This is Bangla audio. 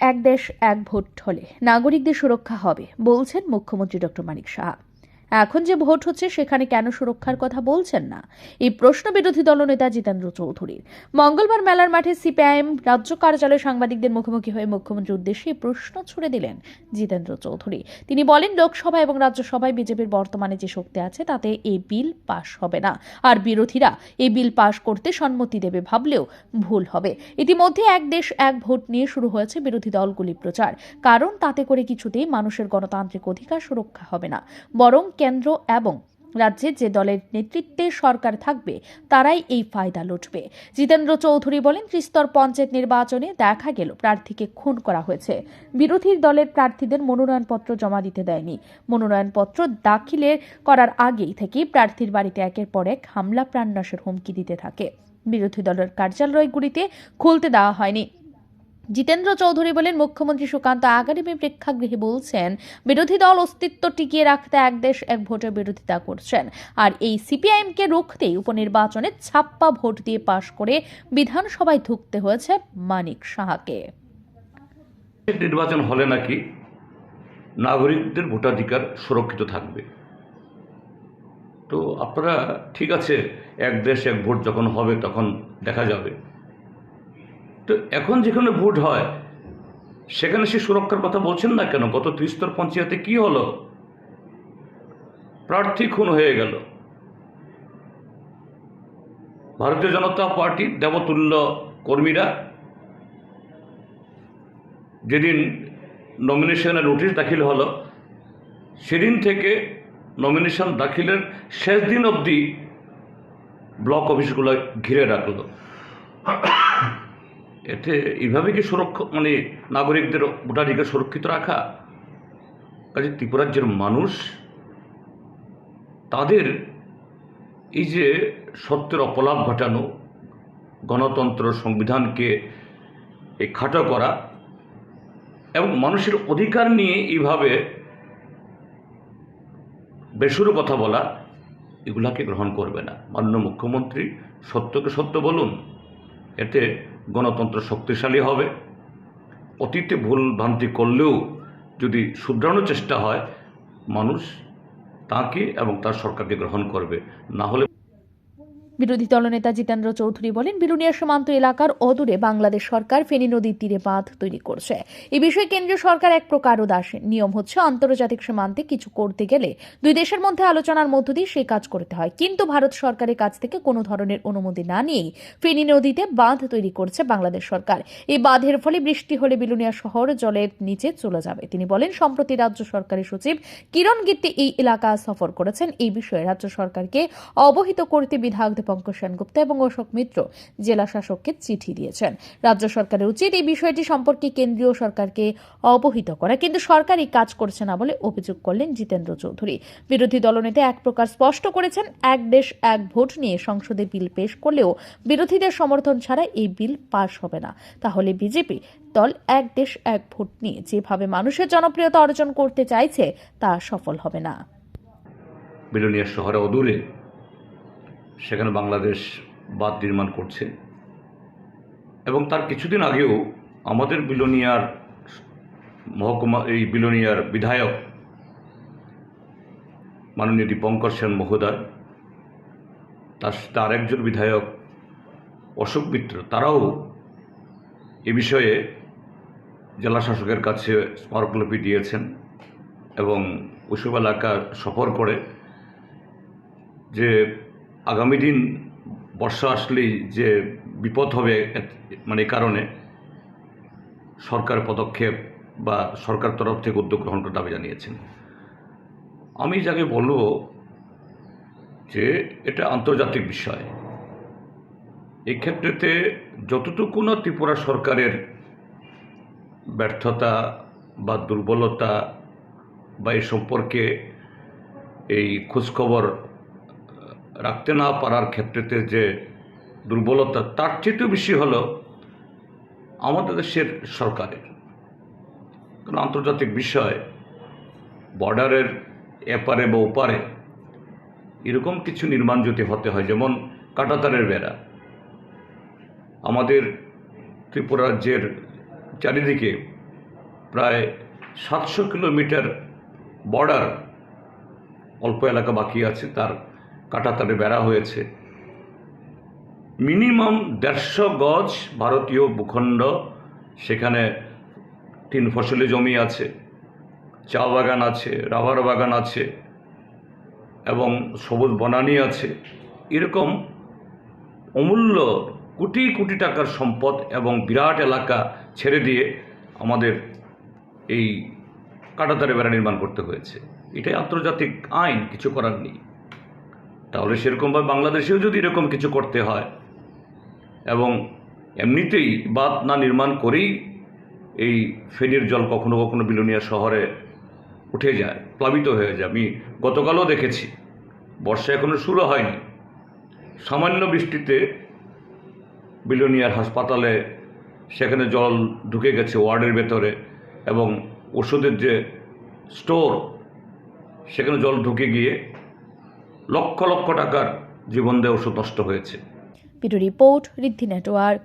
এক দেশ এক ভোট হলে নাগরিকদের সুরক্ষা হবে বলছেন মুখ্যমন্ত্রী ডক্টর মানিক সাহা এখন যে ভোট হচ্ছে, সেখানে কেন সুরক্ষার কথা বলছেন না? এই প্রশ্ন বিরোধী দলনেতা জিতেন্দ্র চৌধুরীর। মঙ্গলবার মেলার মাঠে সিপিআইএম রাজ্য কার্যালয়ে সাংবাদিকদের মুখোমুখি হয়ে মুখ্যমন্ত্রীর উদ্দেশ্যে প্রশ্ন ছুড়ে দিলেন জিতেন্দ্র চৌধুরী। তিনি বলেন, লোকসভা এবং রাজ্যসভায় বিজেপির বর্তমানে যে শক্তি আছে, তাতে এই বিল পাশ হবে না। আর বিরোধীরা এই বিল পাশ করতে সম্মতি দেবে ভাবলেও ভুল হবে। ইতিমধ্যে এক দেশ এক ভোট নিয়ে শুরু হয়েছে বিরোধী দলগুলি প্রচার। কারণ তাতে করে কিছুতেই মানুষের গণতান্ত্রিক অধিকার সুরক্ষা হবে না। বরং কেন্দ্র এবং রাজ্যে যে দলের নেতৃত্বে সরকার থাকবে, তারাই এই ফায়দা লুটবে। জিতেন্দ্র চৌধুরী বলেন, ত্রিস্তর পঞ্চায়েত নির্বাচনে দেখা গেল প্রার্থীকে খুন করা হয়েছে। বিরোধী দলের প্রার্থীদের মনোনয়নপত্র জমা দিতে দেয়নি। মনোনয়নপত্র দাখিলের করার আগেই থেকেই প্রার্থীর বাড়িতে একের পর এক হামলা, প্রাণনাশের হুমকি দিতে থাকে। বিরোধী দলের কার্যালয়গুলিতে খুলতে দেওয়া হয়নি। জিতেন্দ্র চৌধুরী বলেন, মুখ্যমন্ত্রী সুকান্ত আগামী প্রেক্ষাগৃহে বলছেন, বিরোধী দল অস্তিত্ব টিকিয়ে রাখতে এক দেশ এক ভোটের বিরোধিতা করছেন। আর এই সিপিআইএমকে রুখতেই উপনির্বাচনে ছাপ্পা ভোট দিয়ে পাশ করে বিধানসভায় ঢুকতে হয়েছে মানিক সাহাকে। নির্বাচন হলে নাকি নাগরিকদের ভোটাধিকার সুরক্ষিত থাকবে। তো আপনারা ঠিক আছে, এক দেশ এক ভোট যখন হবে তখন দেখা যাবে। তো এখন যেখানে ভোট হয়, সেখানে সে সুরক্ষার কথা বলছেন না কেন? গত ত্রিস্তর পঞ্চায়েতে কি হলো? প্রার্থী খুন হয়ে গেল। ভারতীয় জনতা পার্টির দেবতুল্য কর্মীরা যেদিন নমিনেশনের নোটিশ দাখিল হলো, সেদিন থেকে নমিনেশন দাখিলের শেষ দিন অবধি ব্লক অফিসগুলো ঘিরে রাখল। এতে এইভাবে কি সুরক্ষা মানে নাগরিকদের ভোটাধিকার সুরক্ষিত রাখা? কাজে ত্রিপুরাজ্যের মানুষ, তাদের এই যে সত্যের অপলাপ ঘটানো, গণতন্ত্র সংবিধানকে খাটো করা এবং মানুষের অধিকার নিয়ে এইভাবে বেসুরো কথা বলা, এগুলাকে গ্রহণ করবে না। মাননীয় মুখ্যমন্ত্রী সত্যকে সত্য বলুন, এতে গণতন্ত্র শক্তিশালী হবে। অতীতে ভুল ভ্রান্তি করলেও যদি শুধরানোর চেষ্টা হয়, মানুষ তাকে এবং তার সরকারকে গ্রহণ করবে। না হলে বিরোধী দলনেতা জিতেন্দ্র চৌধুরী বলেন, বিলুনিয়া সীমান্ত এলাকার অদূরে বাংলাদেশ সরকার ফেনী নদীর তীরে বাঁধ তৈরি করছে। এ বিষয়ে কেন্দ্রীয় সরকার এক প্রকার উদাস নিয়ম হচ্ছে, আন্তর্জাতিক সীমান্তে কিছু করতে গেলে দুই দেশের মধ্যে আলোচনার মধ্য দিয়ে সেই কাজ করতে হয়। কিন্তু ভারত সরকারের কাছ থেকে কোনো ধরনের অনুমতি না নিয়েই ফেনী নদীতে বাঁধ তৈরি করছে বাংলাদেশ সরকার। এই বাঁধের ফলে বৃষ্টি হলে বিলুনিয়া শহর জলের নিচে চলে যাবে। তিনি বলেন, সম্প্রতি রাজ্য সরকারের সচিব কিরণ গিত্তি এই এলাকা সফর করেছেন। এই বিষয়ে রাজ্য সরকারকে অবহিত করতে বিধায়ক দীপঙ্কর সেনগুপ্ত এবং অশোক মিত্র জেলা শাসককে চিঠি দিয়েছেন। রাজ্য সরকারের উচিত এই বিষয়টি সম্পর্কে কেন্দ্রীয় সরকারকে অবহিত করা। কিন্তু সরকার এই কাজ করছে না বলে অভিযোগ করলেন জিতেন্দ্র চৌধুরী। বিরোধী দলনেতা এক প্রকার স্পষ্ট করেছেন, এক দেশ, এক ভোট নিয়ে সংসদে বিল পেশ করলেও বিরোধীদের সমর্থন ছাড়া এই বিল পাশ হবে না। তাহলে বিজেপি দল এক দেশ, এক ভোট নিয়ে যেভাবে মানুষের জনপ্রিয়তা অর্জন করতে চাইছে, তা সফল হবে না। বিলোনিয়া শহরে অদূরে সেখানে বাংলাদেশ বাঁধ নির্মাণ করছে। এবং তার কিছুদিন আগেও আমাদের বিলোনিয়ার মহকুমা, এই বিলোনিয়ার বিধায়ক মাননীয় দীপঙ্কর সেন মহোদয়, তার সাথে আরেকজন বিধায়ক অশোক মিত্র, তারাও এ বিষয়ে জেলা শাসকের কাছে স্মারকলিপি দিয়েছেন এবং ওইসব এলাকা সফর করে যে আগামী দিন বর্ষা আসলেই যে বিপদ হবে মানে কারণে সরকার পদক্ষেপ বা সরকার তরফ থেকে উদ্যোগ গ্রহণ করার দাবি জানিয়েছেন। আমি যাকে বলব যে এটা আন্তর্জাতিক বিষয়। এই ক্ষেত্রেতে যতটুকু না ত্রিপুরা সরকারের ব্যর্থতা বা দুর্বলতা বা এই সম্পর্কে এই খোঁজখবর রাখতে না পারার ক্ষেত্রেতে যে দুর্বলতা, তার চেয়েও বেশি হলো আমাদের দেশের সরকারের। কারণ আন্তর্জাতিক বিষয়, বর্ডারের এপারে বা ওপারে এরকম কিছু নির্মাণ যদি হতে হয়, যেমন কাটাতারের বেড়া, আমাদের ত্রিপুরা রাজ্যের চারিদিকে প্রায় সাতশো কিলোমিটার বর্ডার অল্প এলাকা বাকি আছে, তার কাটাতারে বেড়া হয়েছে। মিনিমাম দেড়শো গজ ভারতীয় ভূখণ্ড সেখানে তিন ফসলি জমি আছে, চা বাগান আছে, রাবার বাগান আছে এবং সবুজ বনানি আছে। এরকম অমূল্য কোটি কোটি টাকার সম্পদ এবং বিরাট এলাকা ছেড়ে দিয়ে আমাদের এই কাটাতারে বেড়া নির্মাণ করতে হয়েছে। এটাই আন্তর্জাতিক আইন, কিছু করার নেই। তাহলে সেরকমভাবে বাংলাদেশেও যদি এরকম কিছু করতে হয়, এবং এমনিতেই বাঁধ না নির্মাণ করেই এই ফেনীর জল কখনো কখনো বিলোনিয়া শহরে উঠে যায়, প্লাবিত হয়ে যায়। আমি গতকালও দেখেছি, বর্ষা এখনও শুরু হয়নি। সামান্য বৃষ্টিতে বিলোনিয়ার হাসপাতালে সেখানে জল ঢুকে গেছে ওয়ার্ডের ভেতরে, এবং ওষুধের যে স্টোর, সেখানে জল ঢুকে গিয়ে লক্ষ লক্ষ টাকার জীবন দেহ নষ্ট হয়েছে। Video report Riddhi network.